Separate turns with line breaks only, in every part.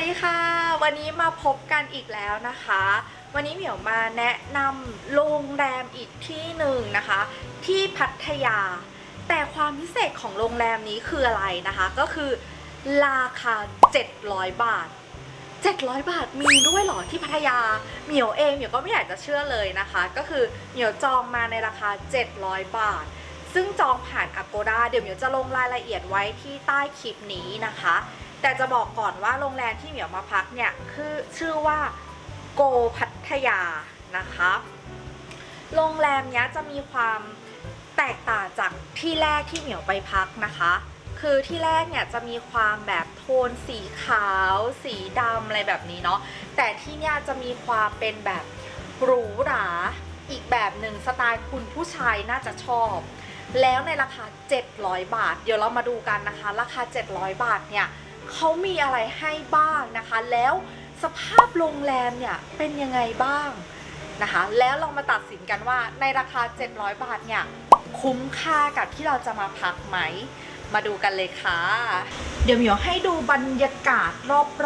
สวัสดีค่ะ วันนี้มาพบกันอีกแล้วนะคะ วันนี้เหมียวมาแนะนำโรงแรมอีกที่หนึ่งนะคะ ที่พัทยา แต่ความพิเศษของโรงแรมนี้คืออะไรนะคะ ก็คือราคา 700 บาท 700 บาทมีด้วยหรอที่พัทยา เหมียวเองเหมียวก็ไม่อยากจะเชื่อเลยนะคะ ก็คือเหมียวจองมาในราคา 700 บาท ซึ่งจองผ่าน Agoda เดี๋ยวเหมียวจะลงรายละเอียดไว้ที่ใต้คลิปนี้นะคะ แต่จะบอกก่อนว่าโรงแรมที่เหมียวมาพักเนี่ยคือชื่อว่าโกพัทยานะคะ โรงแรมเนี้ยจะมีความแตกต่างจากที่แรกที่เหมียวไปพักนะคะ คือที่แรกเนี่ยจะมีความแบบโทนสีขาว สีดำอะไรแบบนี้เนาะ แต่ที่เนี่ยจะมีความเป็นแบบหรูหราอีกแบบหนึ่งสไตล์คุณผู้ชายน่าจะชอบ แล้วในราคา 700 บาท เดี๋ยวเรามาดูกันนะคะ ราคา 700 บาทเนี่ย เขามีอะไรให้บ้างนะคะ แล้วสภาพโรงแรมเนี่ยเป็นยังไงบ้างนะคะ แล้วลองมาตัดสินกันว่าในราคา 700 บาทเนี่ยคุ้มค่ากับที่เราจะมาพักไหม มาดูกันเลยค่ะ เดี๋ยวมีวให้ดูบรรยากาศ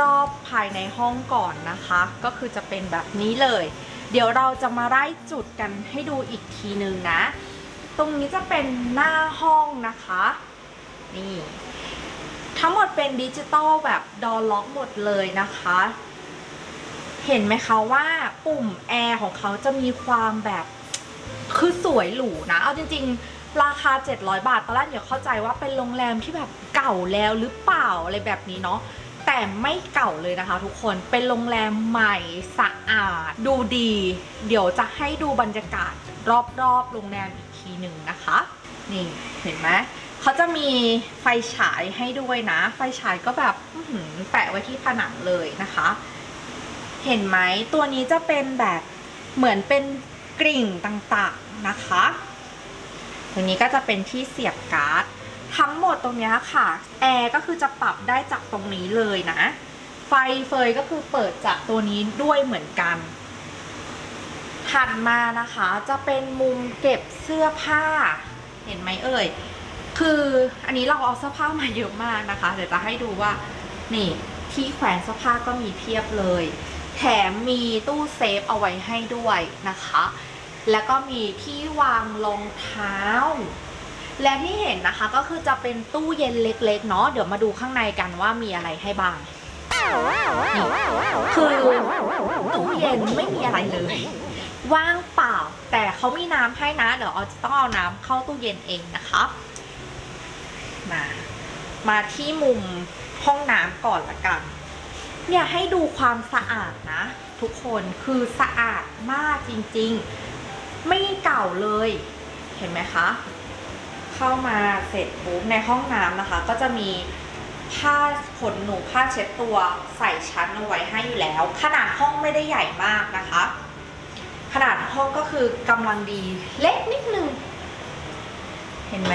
รอบๆภายในห้องก่อนนะคะ ก็คือจะเป็นแบบนี้เลย เดี๋ยวเราจะมาไล่จุดกันให้ดูอีกทีนึงนะ ตรงนี้จะเป็นหน้าห้องนะคะ นี่ ทั้งหมดเป็นดิจิตอลแบบดอล็อกหมดเลยนะคะ เห็นไหมคะว่าปุ่มแอร์ของเขาจะมีความแบบคือสวยหรูนะ เอาจริง ๆ ราคา 700 บาทตอนแรกอย่าเข้าใจว่าเป็นโรงแรมที่แบบเก่าแล้วหรือเปล่าอะไรแบบนี้เนาะแต่ไม่เก่าเลยนะคะทุกคนเป็นโรงแรมใหม่สะอาด ดูดี เดี๋ยวจะให้ดูบรรยากาศรอบๆโรงแรมอีกทีหนึ่งนะคะ นี่เห็นไหม เขาจะมีไฟฉายให้ด้วยนะ ไฟฉายก็แบบแปะไว้ที่ผนังเลยนะคะ เห็นไหมตัวนี้จะเป็นแบบเหมือนเป็นกริ่งต่างๆนะคะตรงนี้ก็จะเป็นที่เสียบการ์ดทั้งหมดตรงนี้ค่ะแอร์ก็คือจะปรับได้จากตรงนี้เลยนะ ไฟเฟยก็คือเปิดจากตัวนี้ด้วยเหมือนกัน ถัดมานะคะจะเป็นมุมเก็บเสื้อผ้า เห็นไหมเอ่ย คืออันนี้เราเอาเสื้อผ้ามาเยอะมากนะคะ เดี๋ยวจะให้ดูว่า นี่ที่แขวนเสื้อผ้าก็มีเพียบเลย แถมมีตู้เซฟเอาไว้ให้ด้วยนะคะ แล้วก็มีที่วางรองเท้า และที่เห็นนะคะก็คือจะเป็นตู้เย็นเล็กๆเนาะ เดี๋ยวมาดูข้างในกันว่ามีอะไรให้บ้างนี่คือตู้เย็นไม่มีอะไรเลย ว่างเปล่า แต่เขามีน้ำให้นะ เดี๋ยวเอาจะต้องเอาน้ำเข้าตู้เย็นเองนะคะ มา มาที่มุมห้องน้ำก่อนละกัน เนี่ยให้ดูความสะอาดนะ ทุกคนคือสะอาดมากจริงๆ ไม่เก่าเลย เห็นไหมคะ เข้ามาเสร็จปุ๊บในห้องน้ำนะคะ ก็จะมีผ้าขนหนูผ้าเช็ดตัวใส่ชั้นเอาไว้ให้อยู่แล้ว ขนาดห้องไม่ได้ใหญ่มากนะคะ ขนาดห้องก็คือกำลังดีเล็กนิดนึง เห็นไหม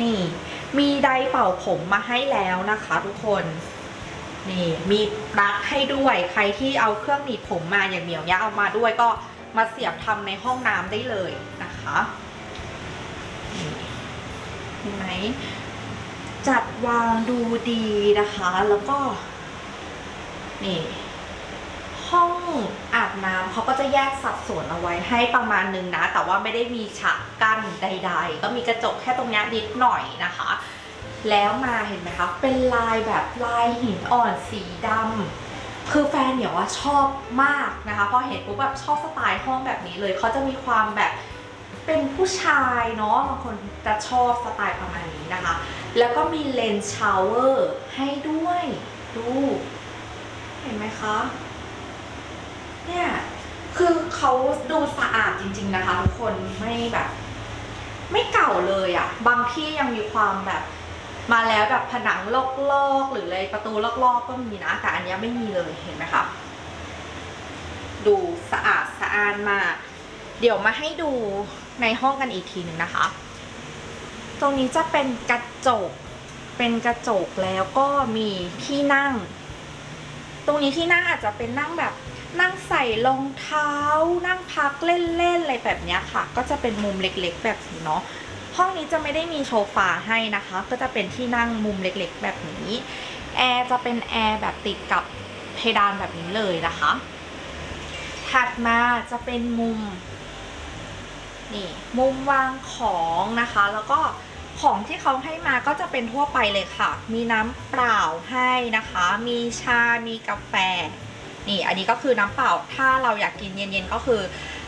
นี่ มีไดร์เป่าผมมาให้แล้วนะคะทุกคนนี่มีปลั๊กให้ด้วยใครที่เอาเครื่องหนีบผมมาอย่างเหมียวเนี้ยเอามาด้วยก็มาเสียบทำในห้องน้ำได้เลยนะคะนี่เห็นไหมจัดวางดูดีนะคะ แล้วก็ นี่ ห้อง อาบน้ำเขาก็จะแยกสัดส่วนเอาไว้ให้ประมาณนึงนะ แต่ว่าไม่ได้มีฉากกั้นใด ๆ ก็มีกระจกแค่ตรงนี้นิดหน่อยนะคะ แล้วมาเห็นไหมคะเป็นลายแบบลายหินอ่อนสีดำคือแฟนเหนียวว่าชอบมากนะคะพอเห็นปุ๊บแบบชอบสไตล์ห้องแบบนี้เลยเขาจะมีความแบบเป็นผู้ชายเนาะบางคนจะชอบสไตล์ประมาณนี้นะคะ แล้วก็มีเลนชาวเวอร์ให้ด้วยดู เห็นไหมคะ เขาดูสะอาดจริง ๆนะคะ ทุกคนไม่แบบ ไม่เก่าเลยอะ่ะ บางที่ยังมีความแบบ มาแล้วแบบผนังลอกๆหรืออะไรประตูลอกๆก็มีนะแต่อันนี้ไม่มีเลยเห็นไหมคะดูสะอาดสะอ้านมาก เดี๋ยวมาให้ดูในห้องกันอีกทีหนึ่งนะคะ ตรงนี้จะเป็นกระจกเป็นกระจกแล้วก็มีที่นั่ง ตรงนี้ที่นั่งอาจจะเป็นนั่งแบบนั่งใส่รองเท้า นั่งพักเล่นๆอะไรแบบนี้ค่ะ ก็จะเป็นมุมเล็กๆ แบบนี้เนาะห้องนี้จะไม่ได้มีโซฟาให้นะคะ ก็จะเป็นที่นั่งมุมเล็กๆ แบบนี้แอร์จะเป็นแอร์แบบติดกับเพดานแบบนี้เลยนะคะ ถัดมาจะเป็นมุมนี่มุมวางของนะคะ แล้วก็ ของที่เขาให้มาก็จะเป็นทั่วไปเลยค่ะ มีน้ำเปล่าให้นะคะ มีชา มีกาแฟ นี่อันนี้ก็คือน้ำเปล่า ถ้าเราอยากกินเย็นๆก็คือ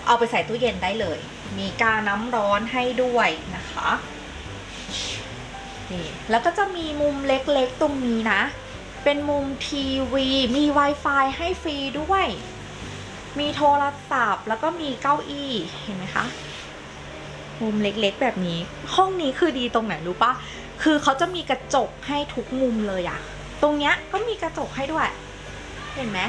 เอาไปใส่ตู้เย็นได้เลย มีกาน้ำร้อนให้ด้วยนะคะนี่แล้วก็จะมีมุมเล็กๆตรงนี้นะ เป็นมุมทีวี มี Wi-Fi ให้ฟรีด้วย มีโทรศัพท์ แล้วก็มีเก้าอี้ เห็นไหมคะ มุมเล็กๆ แบบนี้ ห้องนี้คือดีตรงไหนรู้ปะคือเขาจะมีกระจกให้ทุกมุมเลยอะตรงเนี้ยก็มีกระจกให้ด้วย เห็นไหม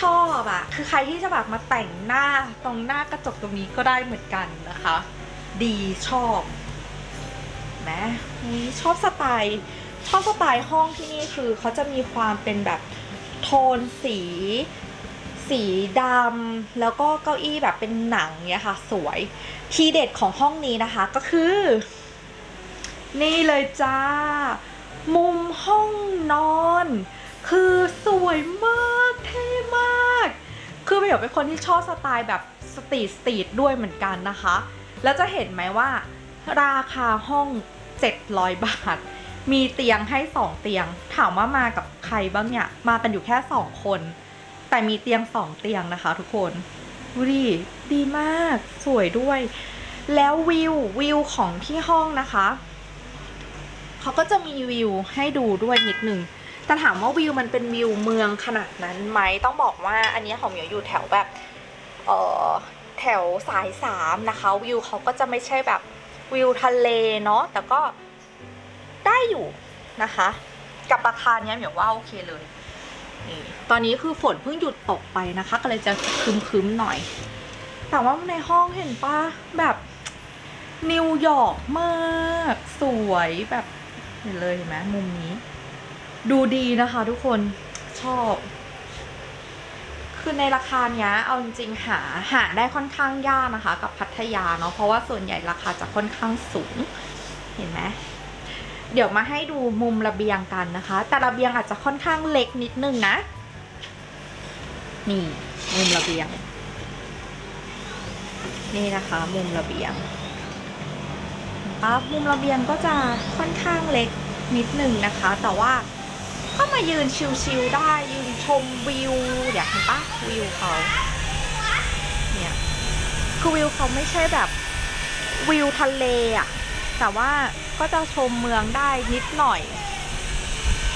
ชอบอะคือใครที่จะแบบมาแต่งหน้าตรงหน้ากระจกตรงนี้ก็ได้เหมือนกันนะคะ ดีชอบแหมชอบสไตล์ชอบสไตล์ห้องที่นี่คือเขาจะมีความเป็นแบบโทนสี สีดำแล้วก็เก้าอี้แบบเป็นหนังเนี่ยค่ะ สวย ทีเด็ดของห้องนี้นะคะก็คือ นี่เลยจ้า มุมห้องนอน คือสวยมากเท่มาก คือเบลเป็นคนที่ชอบสไตล์แบบสตรีทสตรีทด้วยเหมือนกันนะคะ แล้วจะเห็นไหมว่า ราคาห้อง 700 บาท มีเตียงให้ 2 เตียง ถามว่ามากับใครบ้างเนี่ย มากันอยู่แค่ 2 คน แต่มีเตียง2เตียงนะคะทุกคนดูดิดีมากสวยด้วย แล้ววิววิวของที่ห้องนะคะเขาก็จะมีวิวให้ดูด้วยนิดหนึ่งแต่ถามว่าวิวมันเป็นวิวเมืองขนาดนั้นไหมต้องบอกว่าอันนี้ของเหมียวอยู่แถวแบบเอ่อแถวสายสามนะคะวิวเขาก็จะไม่ใช่แบบวิวทะเลเนาะแต่ก็ได้อยู่นะคะ กับราคาเนี้ยเหมียวว่าโอเคเลย ตอนนี้คือฝนเพิ่งหยุดตกไปนะคะ ก็เลยจะคึมๆหน่อย แต่ว่าในห้องเห็นปะแบบนิวยอร์กมาก สวยแบบเห็นเลยเห็นไหมมุมนี้ ดูดีนะคะทุกคนชอบ คือในราคาเนี้ยเอาจริงๆหาหาได้ค่อนข้างยากนะคะ กับพัทยาเนาะเพราะว่าส่วนใหญ่ราคาจะค่อนข้างสูง เห็นไหม เดี๋ยวมาให้ดูมุมระเบียงกันนะคะ แต่ระเบียงอาจจะค่อนข้างเล็กนิดนึงนะ นี่มุมระเบียง นี่นะคะ มุมระเบียงปั๊บมุมระเบียงก็จะค่อนข้างเล็กนิดนึงนะคะ แต่ว่าก็มายืนชิลๆได้ยืนชมวิวเดี๋ยวเห็นปะวิวเขาเนี่ยคือวิวเขาไม่ใช่แบบวิวทะเลอะแต่ว่า ก็จะชมเมืองได้นิดหน่อย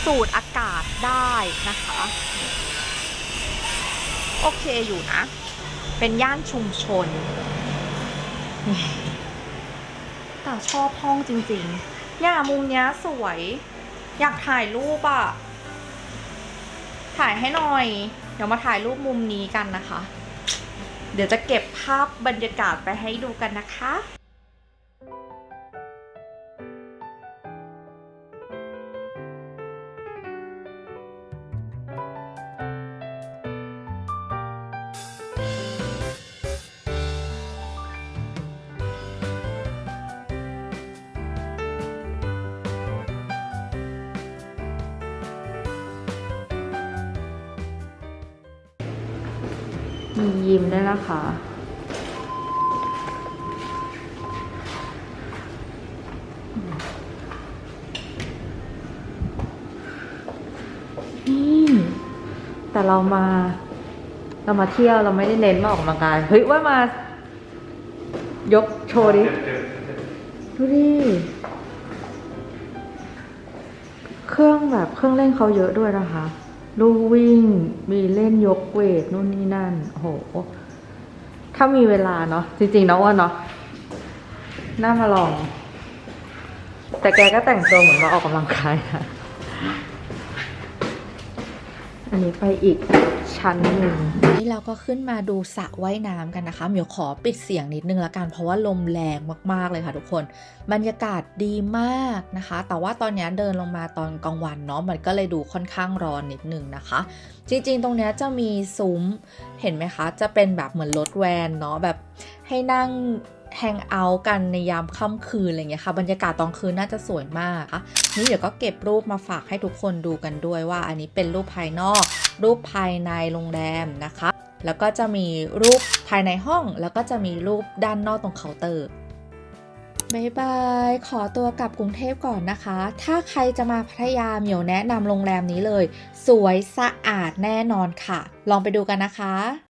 สูดอากาศได้นะคะ โอเคอยู่นะ เป็นย่านชุมชน แต่ชอบห้องจริงๆเนี่ยมุมเนี้ยสวย อยากถ่ายรูปอะถ่ายให้หน่อย เดี๋ยวมาถ่ายรูปมุมนี้กันนะคะ เดี๋ยวจะเก็บภาพบรรยากาศไปให้ดูกันนะคะ มียิ้มได้วยนะคะ นี่ แต่เรามา เรามาเที่ยวเราไม่ได้เน้นมาออกกำลังกาย เฮ้ย ว่ามา ยกโชว์ดิ ดูดิ เครื่องแบบเครื่องเล่นเขาเยอะด้วยนะคะ ลู่วิ่ง มีเล่นยกเวทนู่นนี่นั่นโห ถ้ามีเวลาเนาะจริงๆนะว่าเนาะน่ามาลอง แต่แกก็แต่งตัวเหมือนมาออกกำลังกายนะอันนี้ไปอีก ชั้นหนึ่งนี่เราก็ขึ้นมาดูสระว่ายน้ำกันนะคะเหมียวขอปิดเสียงนิดนึงละกันเพราะว่าลมแรงมากๆเลยค่ะทุกคน บรรยากาศดีมากนะคะ แต่ว่าตอนนี้เดินลงมาตอนกลางวันเนาะมันก็เลยดูค่อนข้างร้อนนิดนึงนะคะ จริงๆ ตรงนี้จะมีซุ้มเห็นไหมคะ จะเป็นแบบเหมือนรถแวนเนาะแบบให้นั่งแฮงเอาท์กันในยามค่ำคืนอะไรเงี้ยค่ะ บรรยากาศตอนคืนน่าจะสวยมากค่ะนี่เดี๋ยวก็เก็บรูปมาฝากให้ทุกคนดูกันด้วยว่า อันนี้เป็นรูปภายนอก รูปภายในโรงแรมนะคะ แล้วก็จะมีรูปภายในห้อง แล้วก็จะมีรูปด้านนอกตรงเคาน์เตอร์บายบาย ขอตัวกลับกรุงเทพก่อนนะคะ ถ้าใครจะมาพัทยาเหมียวแนะนำโรงแรมนี้เลย สวยสะอาดแน่นอนค่ะ ลองไปดูกันนะคะ